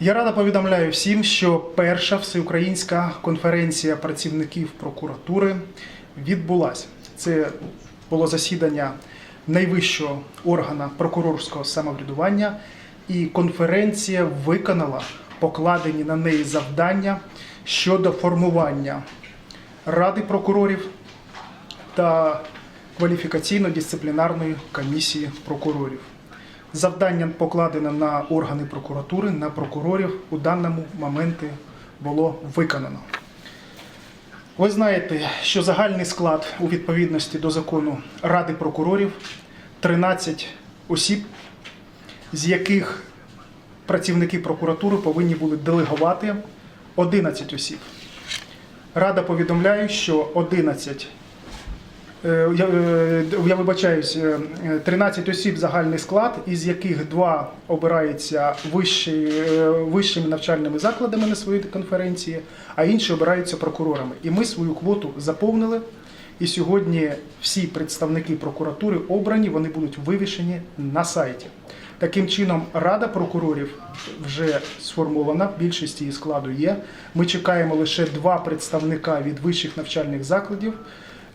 Я рада повідомляю всім, що перша всеукраїнська конференція працівників прокуратури відбулася. Це було засідання найвищого органу прокурорського самоврядування, і конференція виконала покладені на неї завдання щодо формування ради прокурорів та кваліфікаційно-дисциплінарної комісії прокурорів. Завдання покладене на органи прокуратури, на прокурорів у даному моменті було виконано. Ви знаєте, що загальний склад у відповідності до закону Ради прокурорів 13 осіб, з яких працівники прокуратури повинні були делегувати 11 осіб. Рада повідомляє, що 11 Е, Я, е, я вибачаюсь, е, 13 осіб загальний склад, із яких два обираються вищі, е, вищими навчальними закладами на своїй конференції, а інші обираються прокурорами. І ми свою квоту заповнили. І сьогодні всі представники прокуратури обрані, вони будуть вивішені на сайті. Таким чином, Рада прокурорів вже сформована, більшість її складу є. Ми чекаємо лише два представника від вищих навчальних закладів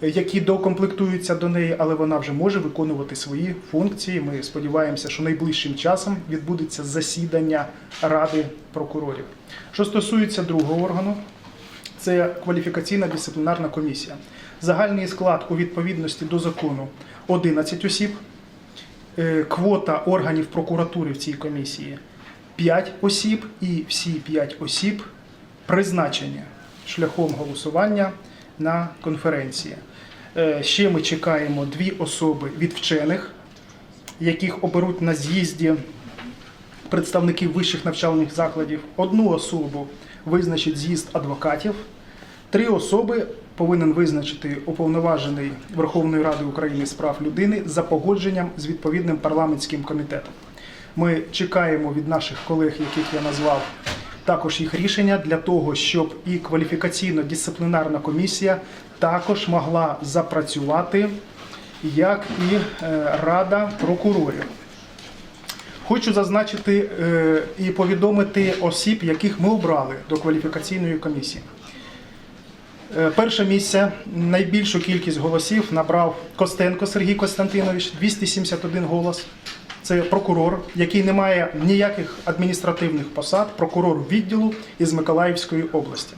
які докомплектуються до неї, але вона вже може виконувати свої функції. Ми сподіваємося, що найближчим часом відбудеться засідання Ради прокурорів. Що стосується другого органу, це кваліфікаційна дисциплінарна комісія. Загальний склад у відповідності до закону 11 осіб. Е, Квота органів прокуратури в цій комісії 5 осіб, і всі 5 осіб призначені шляхом голосування на конференції. Е, Ще ми чекаємо дві особи від вчених, яких оберуть на з'їзді представників вищих навчальних закладів. Одну особу визначить з'їзд адвокатів. Три особи повинен визначити уповноважений Верховної Ради України з прав людини за погодженням з відповідним парламентським комітетом. Ми чекаємо від наших колег, яких я назвав, також їх рішення для того, щоб і кваліфікаційно-дисциплінарна комісія також могла запрацювати, як і е, Рада прокурорів. Хочу зазначити е, і повідомити осіб, яких ми обрали до кваліфікаційної комісії. Е, Перше місце найбільшу кількість голосів набрав Костенко Сергій Костянтинович 271 голос. Це прокурор, який не має ніяких адміністративних посад, прокурор відділу із Миколаївської області.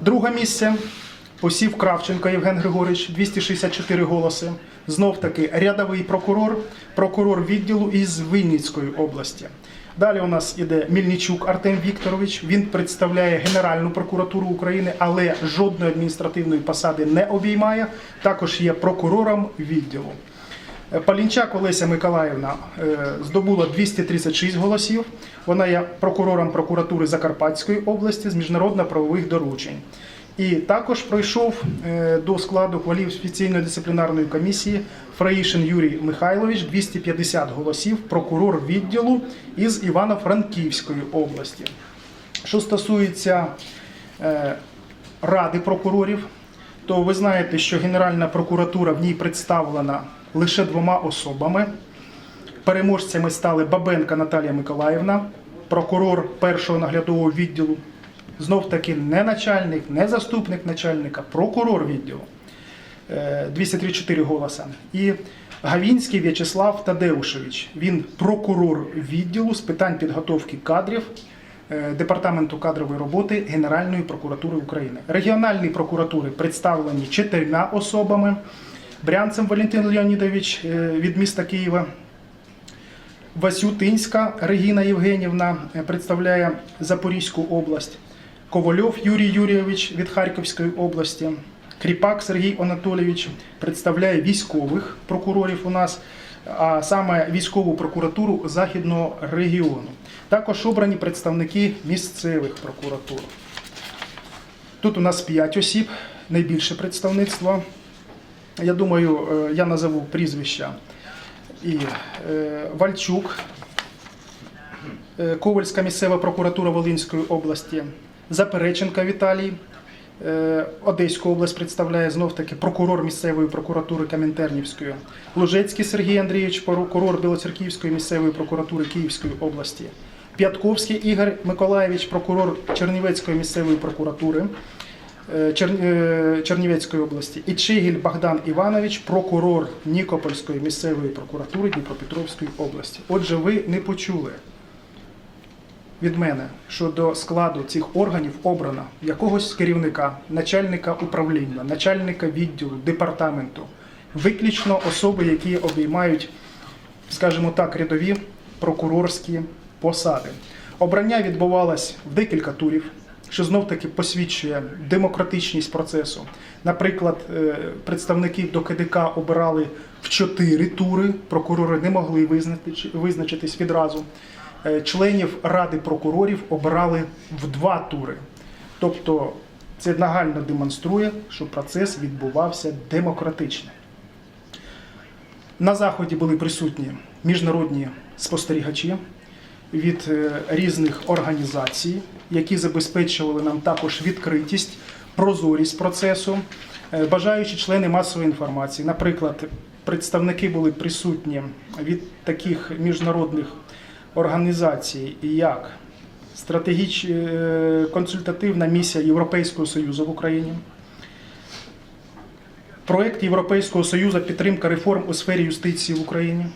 Друге місце посів Кравченко Євген Григорович 264 голоси. Знов таки рядовий прокурор, прокурор відділу із Вінницької області. Далі у нас іде Мільничук Артем Вікторович. Він представляє Генеральну прокуратуру України, але жодної адміністративної посади не обіймає. Також є прокурором відділу. Е, Палінчак Олеся Миколаївна е, здобула 236 голосів. Вона є прокурором прокуратури Закарпатської області з міжнародно-правових доручень. І також пройшов е, до складу кваліфікаційної дисциплінарної комісії Фраїшин Юрій Михайлович 250 голосів, прокурор відділу із Івано-Франківської області. Що стосується Ради прокурорів, то ви знаєте, що Генеральна прокуратура в ній представлена лише двома особами. Переможцями стали Бабенка Наталія Миколаївна, прокурор першого наглядового відділу. Знов таки не начальник, не заступник начальника, прокурор відділу. Е, 234 голоса. І Гавінський В'ячеслав Тадеушевич. Він прокурор відділу з питань підготовки кадрів е, Департаменту кадрової роботи Генеральної прокуратури України. Регіональні прокуратури представлені чотирма особами. Брянцем Валентин Леонідович е, від міста Києва. Васютинська Регіна Євгенівна е, представляє Запорізьку область. Ковальов Юрій Юрійович від Харківської області. Кріпак Сергій Анатолійович представляє військових прокурорів у нас, а саме військову прокуратуру Західного регіону. Також обрані представники місцевих прокуратур. Тут у нас 5 осіб, найбільше представництво. Я думаю, е, я назову прізвища. І е, Вальчук, е, Ковальська місцева прокуратура Волинської області, Запереченка Віталій, Одеську область представляє знов таки прокурор місцевої прокуратури Кам'янтернівської, Лужецький Сергій Андрійович, прокурор Білоцерківської місцевої прокуратури Київської області, П'ятковський Ігор Миколаєвич, прокурор Чернівецької місцевої прокуратури Чернівецької області, і Чигіль Богдан Іванович, прокурор Нікопольської місцевої прокуратури Дніпропетровської області. Отже, ви не почули від мене, що до складу цих органів обрано якогось керівника, начальника управління, начальника відділу, департаменту, виключно особи, які обіймають, скажімо так, рядові прокурорські посади. Обрання відбувалось в декілька турів, що знов таки посвідчує демократичність процесу. Наприклад, е, представників до КДК обирали в чотири тури. Прокурори не могли визначитись відразу. Е, Членів Ради прокурорів обирали в два тури. Тобто це нагально демонструє, що процес відбувався демократично. На заході були присутні міжнародні спостерігачі від е, різних організацій, які забезпечували нам також відкритість, прозорість процесу, Е, бажаючі члени масової інформації. Наприклад, представники були присутні від таких міжнародних організацій, як стратегіч... е, консультативна місія Європейського Союзу в Україні. Проект Європейського Союзу підтримка реформ у сфері юстиції в Україні.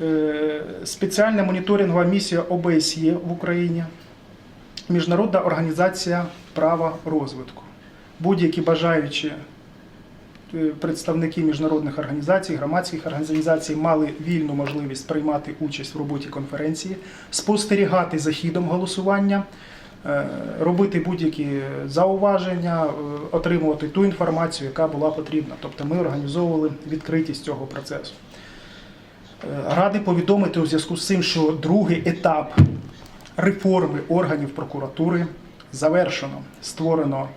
Е, Спеціальна моніторингова місія ОБСЄ в Україні. Міжнародна організація права розвитку. Будь-які бажаючі е, представники міжнародних організацій, громадських організацій мали вільну можливість приймати участь в роботі конференції, спостерігати за хідом голосування, е, робити будь-які зауваження, отримувати ту інформацію, яка була потрібна. Тобто ми організовували відкритість цього процесу. Е, Радий повідомити у зв'язку з цим, що другий етап реформи органів прокуратури завершено. Створено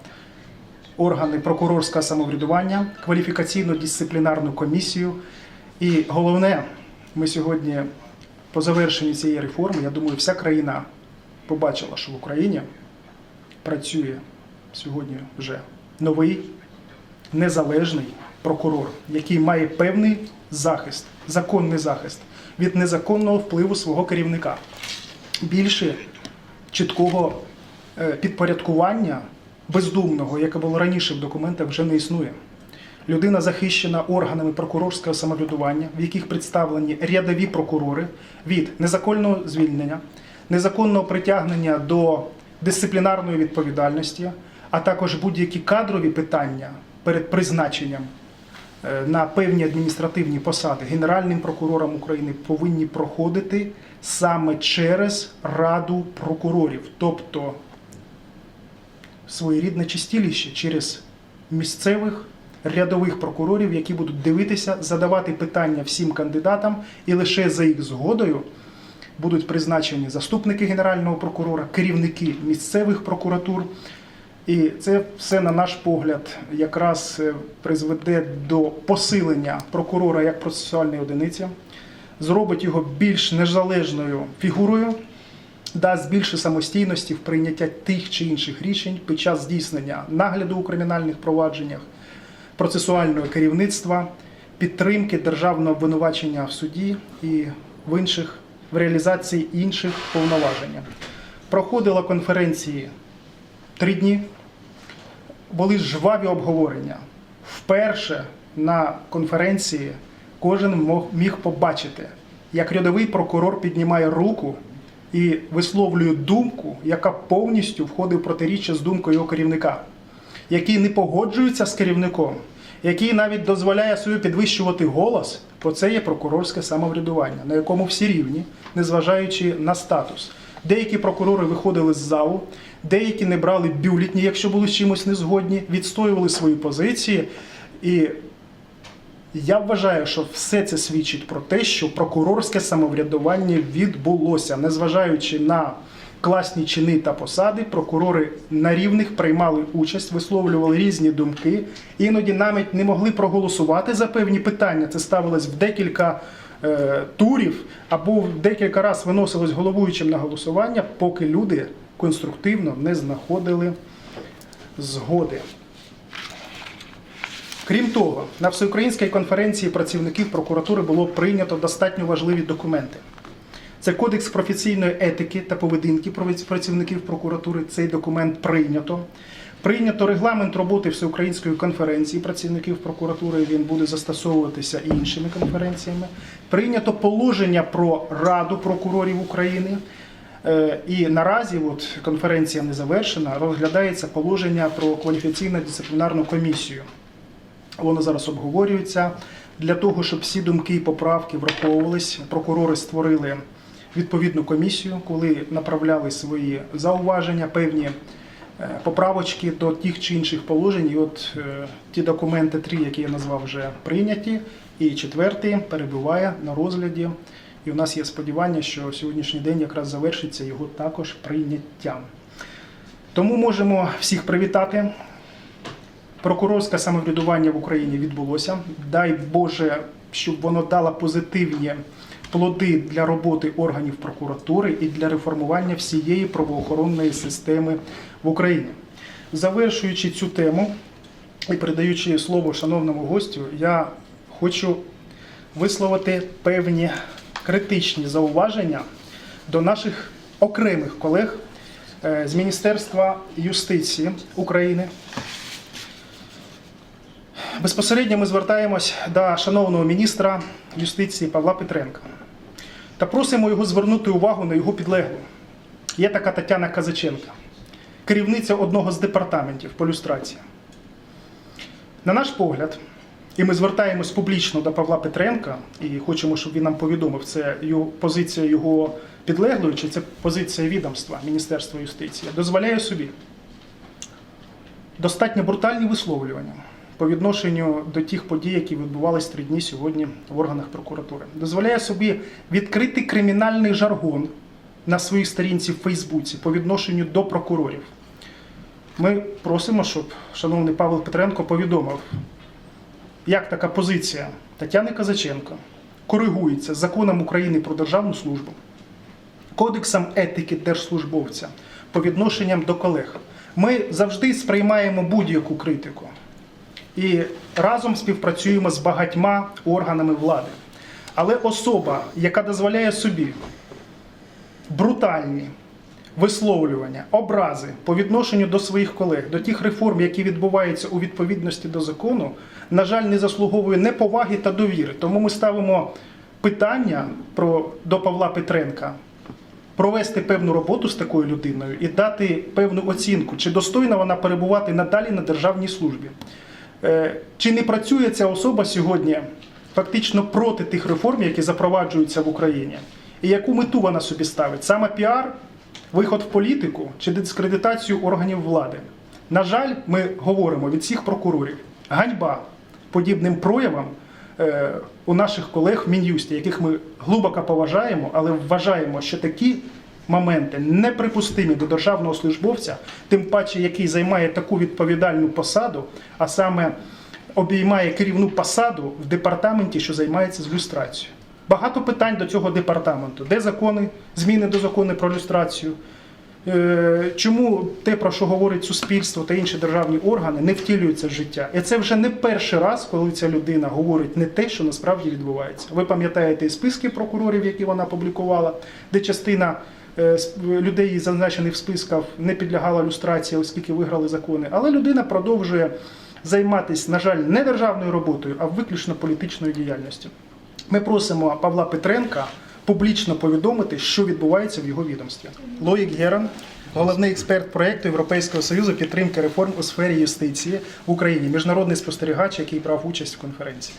органи прокурорського самоврядування, кваліфікаційно-дисциплінарну комісію. І головне, ми сьогодні по завершенні цієї реформи, я думаю, вся країна побачила, що в Україні працює сьогодні вже новий незалежний прокурор, який має певний захист, законний захист від незаконного впливу свого керівника. Більше чіткого е, підпорядкування бездумного, яке було раніше в документах, вже не існує. Людина захищена органами прокурорського самоврядування, в яких представлені рядові прокурори від незаконного звільнення, незаконного притягнення до дисциплінарної відповідальності, а також будь-які кадрові питання перед призначенням на певні адміністративні посади Генеральним прокурором України повинні проходити саме через Раду прокурорів, тобто своєрідне чистіліще через місцевих рядових прокурорів, які будуть дивитися, задавати питання всім кандидатам, і лише за їх згодою будуть призначені заступники генерального прокурора, керівники місцевих прокуратур. І це все, на наш погляд, якраз е, призведе до посилення прокурора як процесуальної одиниці, зробить його більш незалежною фігурою, дасть більше самостійності в прийнятті тих чи інших рішень під час здійснення нагляду у кримінальних провадженнях, процесуального керівництва, підтримки державного обвинувачення в суді і в інших в реалізації інших повноважень. Проходила конференції три дні. Були жваві обговорення. Вперше на конференції кожен міг побачити, як рядовий прокурор піднімає руку і висловлює думку, яка повністю входить в протиріччя з думкою його керівника, який не погоджується з керівником, який навіть дозволяє собі підвищувати голос, бо це є прокурорське самоврядування, на якому всі рівні, незважаючи на статус. Деякі прокурори виходили з залу, деякі не брали бюлетні, якщо були з чимось не згодні, відстоювали свої позиції. І я вважаю, що все це свідчить про те, що прокурорське самоврядування відбулося, незважаючи на класні чини та посади, прокурори на рівних приймали участь, висловлювали різні думки, іноді навіть не могли проголосувати за певні питання. Це ставилось в декілька турів або декілька разів виносилось головуючим на голосування, поки люди конструктивно не знаходили згоди. Крім того, на всеукраїнській конференції працівників прокуратури було прийнято достатньо важливі документи. Це кодекс професійної етики та поведінки працівників прокуратури. Цей документ прийнято. Прийнято регламент роботи Всеукраїнської конференції працівників прокуратури. Він буде застосовуватися іншими конференціями. Прийнято положення про Раду прокурорів України. Е, І наразі, от конференція не завершена, розглядається положення про кваліфікаційно-дисциплінарну комісію. Воно зараз обговорюється для того, щоб всі думки і поправки враховувались. Прокурори створили відповідну комісію, коли направляли свої зауваження, певні поправочки до тих чи інших положень. І от е, ті документи, три, які я назвав, вже прийняті, і четвертий перебуває на розгляді. І у нас є сподівання, що сьогоднішній день якраз завершиться його також прийняттям. Тому можемо всіх привітати. Прокурорське самоврядування в Україні відбулося. Дай Боже, щоб воно дало позитивні плоди для роботи органів прокуратури і для реформування всієї правоохоронної системи в Україні. Завершуючи цю тему і передаючи слово шановному гостю, я хочу висловити певні критичні зауваження до наших окремих колег е, з Міністерства юстиції України. Безпосередньо ми звертаємось до шановного міністра юстиції Павла Петренка та просимо його звернути увагу на його підлеглу. Є така Тетяна Казаченка, керівниця одного з департаментів по люстрації. На наш погляд, і ми звертаємось публічно до Павла Петренка і хочемо, щоб він нам повідомив, це позиція його підлеглої, чи це позиція відомства Міністерства юстиції, дозволяє собі достатньо брутальні висловлювання по відношенню до тих подій, які відбувалися три дні сьогодні в органах прокуратури. Дозволяє собі відкрити кримінальний жаргон на своїй сторінці в Фейсбуці по відношенню до прокурорів. Ми просимо, щоб шановний Павел Петренко повідомив, як така позиція Тетяни Казаченко коригується законом України про державну службу, кодексом етики держслужбовця по відношенням до колег. Ми завжди сприймаємо будь-яку критику і разом співпрацюємо з багатьма органами влади. Але особа, яка дозволяє собі брутальні висловлювання, образи по відношенню до своїх колег, до тих реформ, які відбуваються у відповідності до закону, на жаль, не заслуговує не поваги та довіри. Тому ми ставимо питання про, до Павла Петренка провести певну роботу з такою людиною і дати певну оцінку, чи достойна вона перебувати надалі на державній службі. Е, Чи не працює ця особа сьогодні фактично проти тих реформ, які запроваджуються в Україні? І яку мету вона собі ставить? Саме піар, виход в політику чи дискредитацію органів влади? На жаль, ми говоримо від всіх прокурорів. Ганьба подібним проявам е, у наших колег в Мін'юсті, яких ми глибоко поважаємо, але вважаємо, що такі моменти неприпустимі до державного службовця, тим паче, який займає таку відповідальну посаду, а саме обіймає керівну посаду в департаменті, що займається з люстрацією. Багато питань до цього департаменту. Де закони, зміни до закону про люстрацію? Е, Чому те, про що говорить суспільство та інші державні органи, не втілюється в життя? І це вже не перший раз, коли ця людина говорить не те, що насправді відбувається. Ви пам'ятаєте і списки прокурорів, які вона публікувала, де частина людей, зазначених в списках, не підлягала люстрації, оскільки виграли закони. Але людина продовжує займатися, на жаль, не державною роботою, а виключно політичною діяльністю. Ми просимо Павла Петренка публічно повідомити, що відбувається в його відомстві. Лоїк Геран, головний експерт проєкту Європейського союзу підтримки реформ у сфері юстиції в Україні, міжнародний спостерігач, який брав участь в конференції.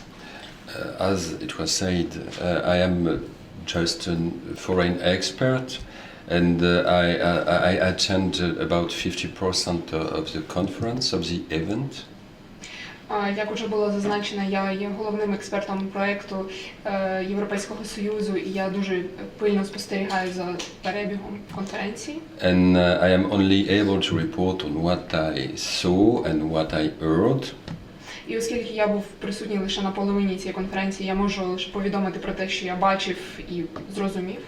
Uh, as it was said, uh, I am just a foreign expert, and uh, I, I, I attend uh, about 50% of the conference of the event. А, Як уже було зазначено, я є головним експертом проекту е, Європейського союзу, і я дуже пильно спостерігаю за перебігом конференції. And uh, I am only able to report on what I saw and what I heard. І оскільки я був присутній лише на половині цієї конференції, я можу лише повідомити про те, що я бачив і зрозумів.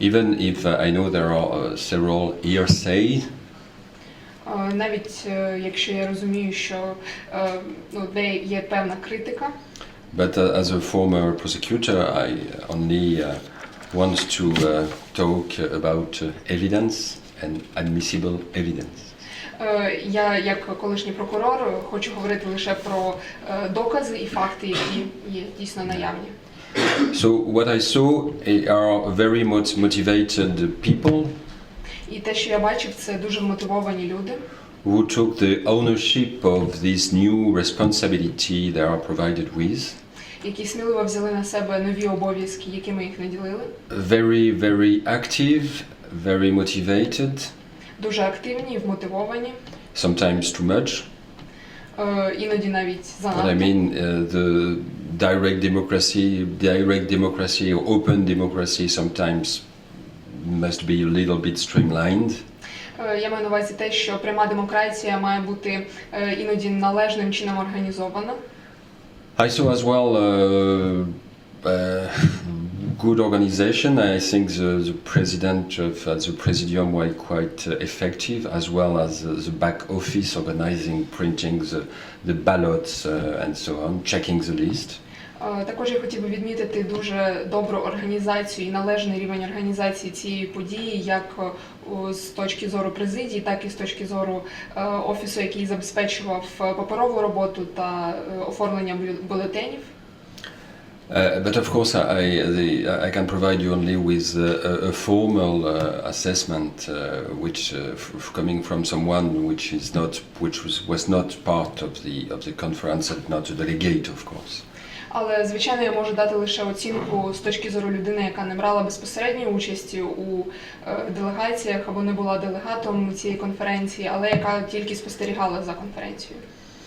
Even if uh, I know there are uh, several hearsay, Е, Навіть е, якщо я розумію, що е, ну, де є певна критика, but uh, as a former prosecutor, I only uh, wants to uh, talk about uh, evidence and admissible evidence. Е, Я, як колишній прокурор, хочу говорити лише про е, докази і факти, які є дійсно наявні. So what I saw eh, are very motivated people І те, що я бачив, це дуже мотивовані люди, who took the ownership of this new responsibility they are provided with. які сміливо взяли на себе нові обов'язки, якими їх наділили. Very, very active, very motivated, Дуже активні, вмотивовані, sometimes too much. е, іноді навіть What I mean, uh, the direct democracy, direct democracy, or open democracy sometimes must be a little bit streamlined. Е, Я маю на увазі те, що пряма демократія має бути е, іноді належним чином організована. I saw as well uh, uh, good organization. I think the, the president of uh, the presidium were quite uh, effective, as well as uh, the back office organizing, printing the, the ballots uh, and so on, checking the list. Також я хотів би відмітити дуже добру організацію і належний рівень організації цієї події, як е, з точки зору президії, так і з точки зору е, офісу, який забезпечував е, паперову роботу та оформлення бю- бюлетенів. Uh, but of course, I, the, I can provide you only with uh, a, a formal uh, assessment, uh, which uh, coming from someone which is not, which was, was not part of the of the conference and not a delegate, of course. Але звичайно я можу дати лише оцінку з точки зору людини, яка не брала безпосередньої участі у е, делегаціях або не була делегатом цієї конференції, але яка тільки спостерігала за конференцією.